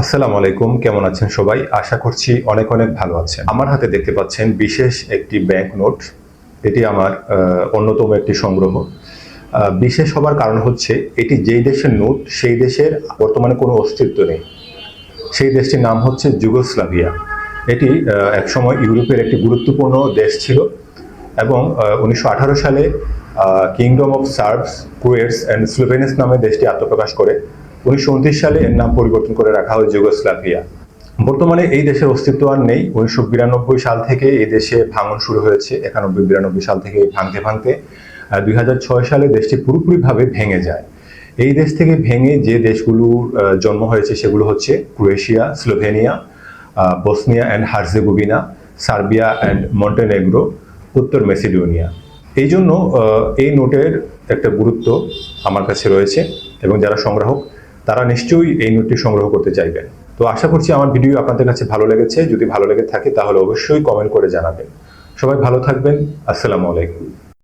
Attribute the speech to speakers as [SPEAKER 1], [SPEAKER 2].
[SPEAKER 1] আসসালামু আলাইকুম, কেমন আছেন সবাই? আশা করছি অনেক অনেক ভালো আছেন। আমার হাতে দেখতে পাচ্ছেন বিশেষ একটি ব্যাংক নোট। এটি আমার অন্যতম একটি সংগ্রহ। বিশেষ হবার কারণ হচ্ছে, এটি যেই দেশের নোট, সেই দেশের বর্তমানে কোনো অস্তিত্ব নেই। সেই দেশটির নাম হচ্ছে যুগোস্লাভিয়া। এটি একসময় ইউরোপের একটি গুরুত্বপূর্ণ দেশ ছিল এবং উনিশশো আঠারো সালে kingdom of Serbs Croats and Slovenes নামে দেশটি আত্মপ্রকাশ করে। উনিশশো সালে এর নাম পরিবর্তন করে রাখা হয় যুগোস্লাভিয়া। বর্তমানে এই দেশের অস্তিত্ব আর নেই। উনিশশো বিরানব্বই সাল থেকে এই দেশে ভাঙন শুরু হয়েছে। একানব্বই বিরানব্বই সাল থেকে ভাঙতে ভাঙতে দুই হাজার ছয় সালে দেশটি পুরোপুরিভাবে ভেঙে যায়। এই দেশ থেকে ভেঙে যে দেশগুলোর জন্ম হয়েছে সেগুলো হচ্ছে Croatia, Slovenia Bosnia and Herzegovina, Serbia and Montenegro, উত্তর মেসিডোনিয়া। এই জন্য এই নোটের একটা গুরুত্ব আমার কাছে রয়েছে এবং যারা সংগ্রাহক তারা নিশ্চয়ই এই নোটটি সংগ্রহ করতে চাইবেন। তো আশা করছি আমার ভিডিও আপনাদের কাছে ভালো লেগেছে। যদি ভালো লেগে থাকে তাহলে অবশ্যই কমেন্ট করে জানাবেন। সবাই ভালো থাকবেন। আসসালামু আলাইকুম।